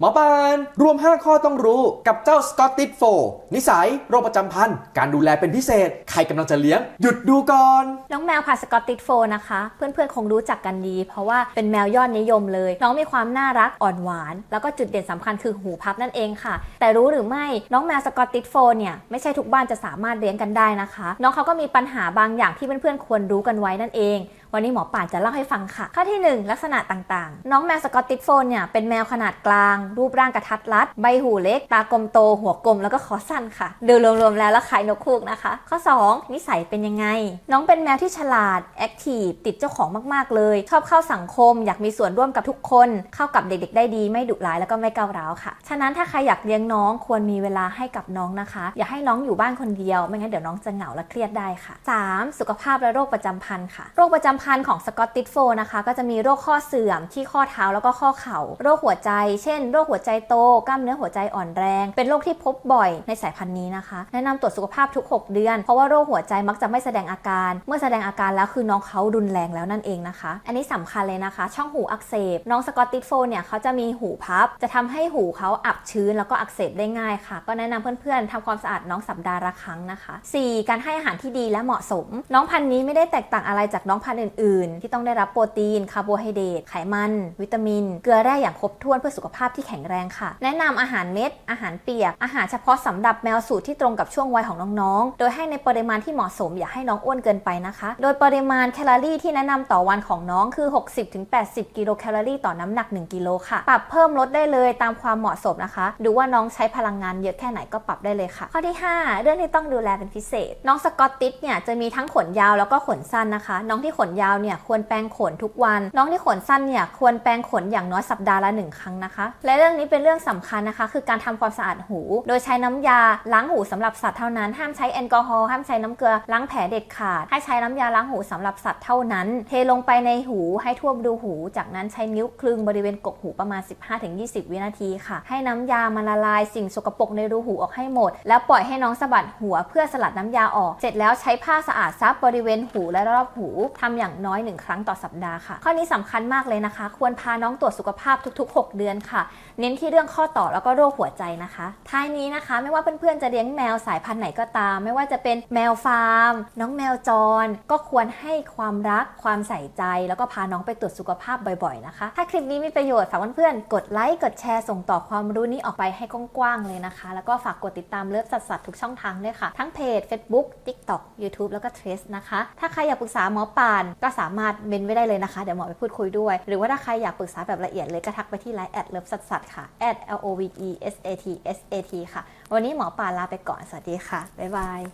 หมอปานรวม 5 ข้อต้องรู้กับเจ้าสกอตติชโฟนิสัย โรคประจำพันธุ์การดูแลเป็นพิเศษ ใครกำลังจะเลี้ยง หยุดดูก่อน น้องแมวพันสกอตติชโฟลนะคะ เพื่อนๆ คงรู้จักกันดี เพราะว่าเป็นแมวยอดนิยมเลย น้องมีความน่ารักอ่อนหวาน แล้วก็จุดเด่นสำคัญคือหูพับนั่นเองค่ะ แต่รู้หรือไม่น้องแมวสกอตติชโฟลเนี่ยไม่ใช่ทุกบ้านจะสามารถเลี้ยงกันได้นะคะ น้องเขาก็มีปัญหาบางอย่างที่เพื่อนๆควรรู้กันไว้นั่นเอง วันนี้หมอป่านจะเล่าให้ฟังค่ะ ข้อที่ 1 ลักษณะต่างๆ น้องแมวสกอตติชโฟลเนี่ยเป็นแมวขนาดกลาง รูปร่างกระทัดรัด ใบหูเล็ก ตากลมโต หัวกลมแล้วก็คอสั้นค่ะดูรวมๆแล้วแล้วคล้ายนกคูกนะคะ ข้อ 2 นิสัยเป็นยังไง น้องเป็นแมวที่ฉลาดแอคทีฟติดเจ้าของมากๆเลย ชอบเข้าสังคม อยากมีส่วนร่วมกับทุกคน เข้ากับเด็กๆ ได้ดีไม่ดุร้ายแล้วก็ไม่ก้าวร้าวค่ะ ฉะนั้นถ้าใครอยากเลี้ยงน้องควรมีเวลาให้กับน้องนะคะ อย่าให้น้องอยู่บ้านคนเดียว ไม่งั้นเดี๋ยวน้องจะเหงาและเครียดได้ค่ะ 3. สุขภาพและโรคประจำพันธุ์ค่ะ โรคประจำพันของสกอตติชโฟนะคะ ก็จะมีโรคข้อเสื่อมที่ข้อเท้าแล้วก็ข้อเข่า โรคหัวใจ เช่น โรคหัวใจโต กล้ามเนื้อหัวใจอ่อนแรง เป็นโรคที่พบบ่อยในสายพันธุ์นี้นะคะ แนะนำตรวจสุขภาพทุก 6 เดือน เพราะว่าโรคหัวใจมักจะไม่แสดงอาการ เมื่อแสดงอาการแล้วคือน้องเขารุนแรงแล้วนั่นเองนะคะ อันนี้สำคัญเลยนะคะ ช่องหูอักเสบ น้องสกอตติชโฟเนี่ยเขาจะมีหูพับ จะทำให้หูเขาอับชื้นแล้วก็อักเสบได้ง่ายค่ะ ก็แนะนำเพื่อนๆทำความสะอาดน้องสัปดาห์ละครั้งนะคะ 4. การให้อาหารที่ดีและเหมาะสม น้องพันธุ์นี้ไม่ได้แตกต่างอะไรจากน้องพันธุ์อื่น ๆ ที่ต้องได้รับโปรตีน คาร์โบไฮเดรต ไขมัน วิตามิน เกลือแร่อย่างครบถ้วนเพื่อสุขภาพที่แข็งแรงค่ะ แนะนำอาหารเม็ด อาหารเปียก อาหารเฉพาะสำหรับแมวสูตรที่ตรงกับช่วงวัยของน้อง ๆ โดยให้ในปริมาณที่เหมาะสม อย่าให้น้องอ้วนเกินไปนะคะ โดยปริมาณแคลอรี่ที่แนะนำต่อวันของน้องคือ 60-80 กิโลแคลอรี่ต่อน้ำหนัก 1 กิโลค่ะ ปรับเพิ่มลดได้เลยตามความเหมาะสมนะคะ ดูว่าน้องใช้พลังงานเยอะแค่ไหนก็ปรับได้เลยค่ะ ข้อที่ 5 เรื่องที่ต้องดูแลเป็นพิเศษ น้องสกอตติชเนี่ยจะมีทั้งขนยาวแล้วก็ขนสั้นนะคะ น้องที่ขนยาวเนี่ยควรแปรงขนทุกวัน น้องที่ขนสั้นเนี่ยควรแปรงขนอย่างน้อยสัปดาห์ละหนึ่งครั้งนะคะ และเรื่องนี้เป็นเรื่องสำคัญนะคะ คือการทำความสะอาดหู โดยใช้น้ำยาล้างหูสำหรับสัตว์เท่านั้น ห้ามใช้แอลกอฮอล์ห้ามใช้น้ำเกลือล้างแผลเด็ดขาด ให้ใช้น้ำยาล้างหูสำหรับสัตว์เท่านั้น เทลงไปในหูให้ท่วมรูหู จากนั้นใช้นิ้วคลึงบริเวณกกหูประมาณ 15-20 วินาทีค่ะ ให้น้ำยามันละลายสิ่งสกปรกในรูหูออกให้หมด แล้วปล่อยให้น้องสะบัดหัวเพื่อสลัดน้ำยาออก เสร็จแล้วใช้ผ้าสะอาดซับบริเวณหูและรอบหูทำอย่างน้อยหนึ่งครั้งต่อสัปดาห์ค่ะ ข้อนี้สำคัญมากเลยนะคะ ควรพาน้องตรวจสุขภาพทุก ๆ 6 เดือนค่ะ เน้นที่เรื่องข้อต่อแล้วก็โรคหัวใจนะคะ ท้ายนี้นะคะ ไม่ว่าเพื่อนๆจะเลี้ยงแมวสายพันธุ์ไหนก็ตาม ไม่ว่าจะเป็นแมวฟาร์ม น้องแมวจร ก็ควรให้ความรักความใส่ใจ แล้วก็พาน้องไปตรวจสุขภาพบ่อยๆนะคะ ถ้าคลิปนี้มีประโยชน์ฝากเพื่อนๆกดไลค์กดแชร์ส่งต่อความรู้นี้ออกไปให้กว้างๆเลยนะคะ แล้วก็ฝากกดติดตามเลิฟสัตว์สัตว์ทุกช่องทางด้วยค่ะ ทั้งเพจ Facebook TikTok YouTube แล้วก็ t r a c e นะคะ ถ้าใครอยากปรึกษาหมอปานก็สามารถเมนไว้ได้เลยนะคะ เดี๋ยวหมอไปพูดคุยด้วย หรือว่าถ้าใครอยากปรึกษาแบบละเอียดเลยก็ทักไปที่ไลน์แอดเลิฟสัตสัตค่ะ l o v e s a t s a t ค่ะ วันนี้หมอปาลาไปก่อน สวัสดีค่ะ บ๊ายบาย